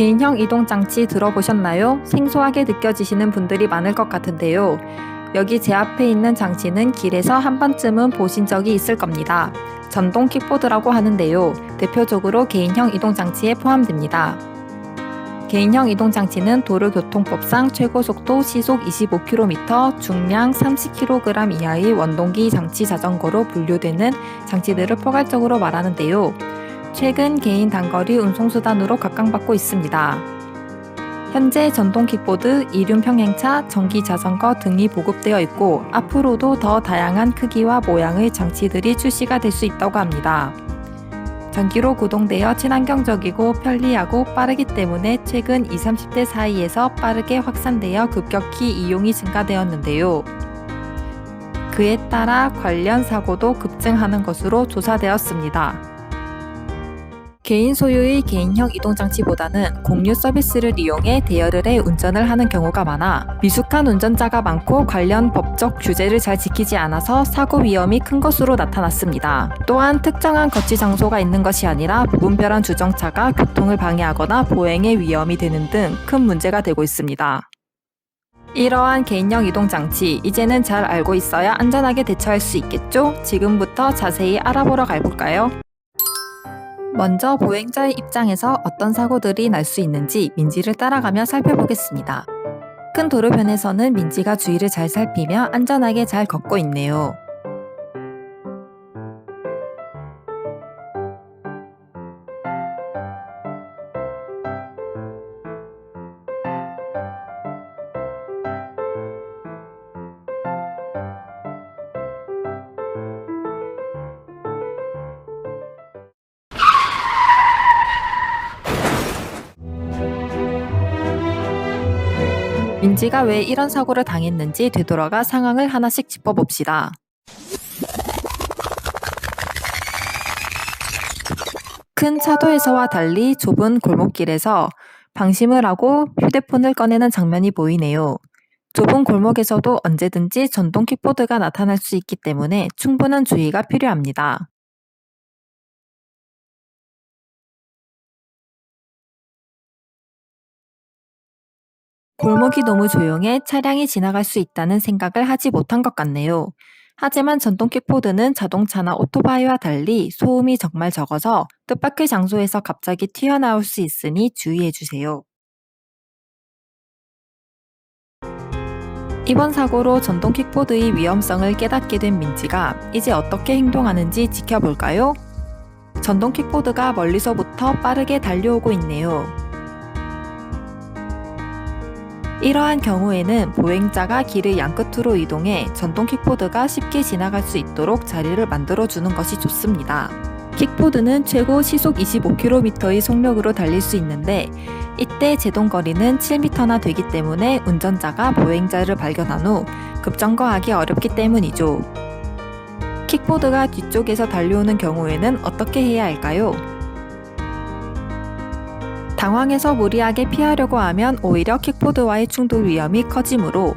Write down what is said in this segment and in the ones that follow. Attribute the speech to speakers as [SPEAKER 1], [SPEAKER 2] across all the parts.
[SPEAKER 1] 개인형 이동장치 들어보셨나요? 생소하게 느껴지시는 분들이 많을 것 같은데요. 여기 제 앞에 있는 장치는 길에서 한 번쯤은 보신 적이 있을 겁니다. 전동 킥보드라고 하는데요. 대표적으로 개인형 이동장치에 포함됩니다. 개인형 이동장치는 도로교통법상 최고속도 시속 25km, 중량 30kg 이하의 원동기 장치 자전거로 분류되는 장치들을 포괄적으로 말하는데요. 최근 개인 단거리 운송수단으로 각광받고 있습니다. 현재 전동 킥보드, 이륜 평행차, 전기 자전거 등이 보급되어 있고 앞으로도 더 다양한 크기와 모양의 장치들이 출시가 될 수 있다고 합니다. 전기로 구동되어 친환경적이고 편리하고 빠르기 때문에 최근 20, 30대 사이에서 빠르게 확산되어 급격히 이용이 증가되었는데요. 그에 따라 관련 사고도 급증하는 것으로 조사되었습니다. 개인 소유의 개인형 이동장치보다는 공유 서비스를 이용해 대여를 해 운전을 하는 경우가 많아 미숙한 운전자가 많고 관련 법적 규제를 잘 지키지 않아서 사고 위험이 큰 것으로 나타났습니다. 또한 특정한 거치 장소가 있는 것이 아니라 무분별한 주정차가 교통을 방해하거나 보행의 위험이 되는 등 큰 문제가 되고 있습니다. 이러한 개인형 이동 장치, 이제는 잘 알고 있어야 안전하게 대처할 수 있겠죠? 지금부터 자세히 알아보러 가볼까요? 먼저 보행자의 입장에서 어떤 사고들이 날 수 있는지 민지를 따라가며 살펴보겠습니다. 큰 도로변에서는 민지가 주위를 잘 살피며 안전하게 잘 걷고 있네요. 민지가 왜 이런 사고를 당했는지 되돌아가 상황을 하나씩 짚어봅시다. 큰 차도에서와 달리 좁은 골목길에서 방심을 하고 휴대폰을 꺼내는 장면이 보이네요. 좁은 골목에서도 언제든지 전동 킥보드가 나타날 수 있기 때문에 충분한 주의가 필요합니다. 골목이 너무 조용해 차량이 지나갈 수 있다는 생각을 하지 못한 것 같네요. 하지만 전동 킥보드는 자동차나 오토바이와 달리 소음이 정말 적어서 뜻밖의 장소에서 갑자기 튀어나올 수 있으니 주의해 주세요. 이번 사고로 전동 킥보드의 위험성을 깨닫게 된 민지가 이제 어떻게 행동하는지 지켜볼까요? 전동 킥보드가 멀리서부터 빠르게 달려오고 있네요. 이러한 경우에는 보행자가 길의 양끝으로 이동해 전동 킥보드가 쉽게 지나갈 수 있도록 자리를 만들어 주는 것이 좋습니다. 킥보드는 최고 시속 25km의 속력으로 달릴 수 있는데 이때 제동거리는 7m나 되기 때문에 운전자가 보행자를 발견한 후 급정거하기 어렵기 때문이죠. 킥보드가 뒤쪽에서 달려오는 경우에는 어떻게 해야 할까요? 당황해서 무리하게 피하려고 하면 오히려 킥보드와의 충돌 위험이 커지므로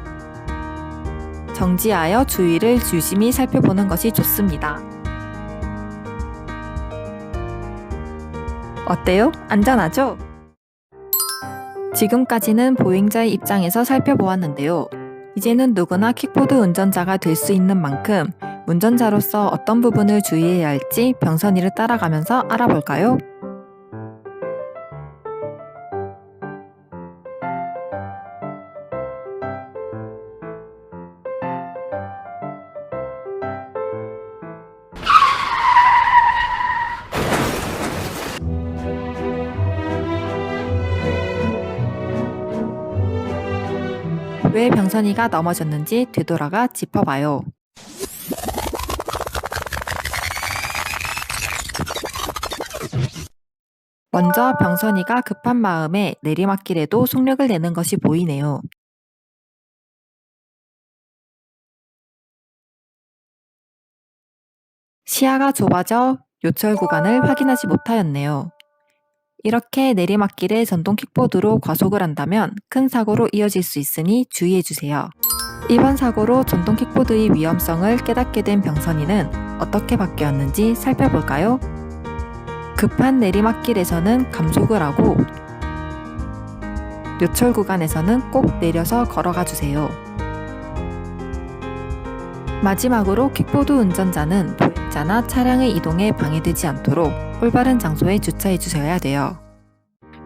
[SPEAKER 1] 정지하여 주위를 유심히 살펴보는 것이 좋습니다. 어때요? 안전하죠? 지금까지는 보행자의 입장에서 살펴보았는데요. 이제는 누구나 킥보드 운전자가 될 수 있는 만큼 운전자로서 어떤 부분을 주의해야 할지 병선이를 따라가면서 알아볼까요? 왜 병선이가 넘어졌는지 되돌아가 짚어봐요. 먼저 병선이가 급한 마음에 내리막길에도 속력을 내는 것이 보이네요. 시야가 좁아져 요철 구간을 확인하지 못하였네요. 이렇게 내리막길에 전동 킥보드로 과속을 한다면 큰 사고로 이어질 수 있으니 주의해 주세요. 이번 사고로 전동 킥보드의 위험성을 깨닫게 된 병선이는 어떻게 바뀌었는지 살펴볼까요? 급한 내리막길에서는 감속을 하고 요철 구간에서는 꼭 내려서 걸어가 주세요. 마지막으로 킥보드 운전자는 보행자나 차량의 이동에 방해되지 않도록 올바른 장소에 주차해 주셔야 돼요.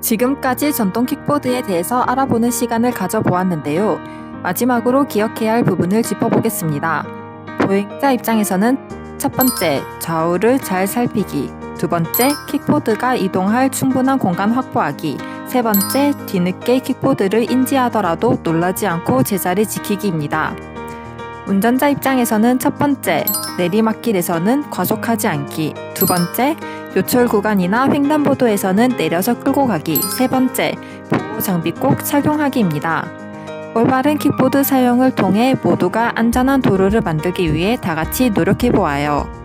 [SPEAKER 1] 지금까지 전동 킥보드에 대해서 알아보는 시간을 가져보았는데요. 마지막으로 기억해야 할 부분을 짚어보겠습니다. 보행자 입장에서는 첫 번째, 좌우를 잘 살피기. 두 번째, 킥보드가 이동할 충분한 공간 확보하기. 세 번째, 뒤늦게 킥보드를 인지하더라도 놀라지 않고 제자리 지키기입니다. 운전자 입장에서는 첫 번째, 내리막길에서는 과속하지 않기. 두 번째, 요철 구간이나 횡단보도에서는 내려서 끌고 가기. 세 번째, 보호 장비 꼭 착용하기입니다. 올바른 킥보드 사용을 통해 모두가 안전한 도로를 만들기 위해 다 같이 노력해 보아요.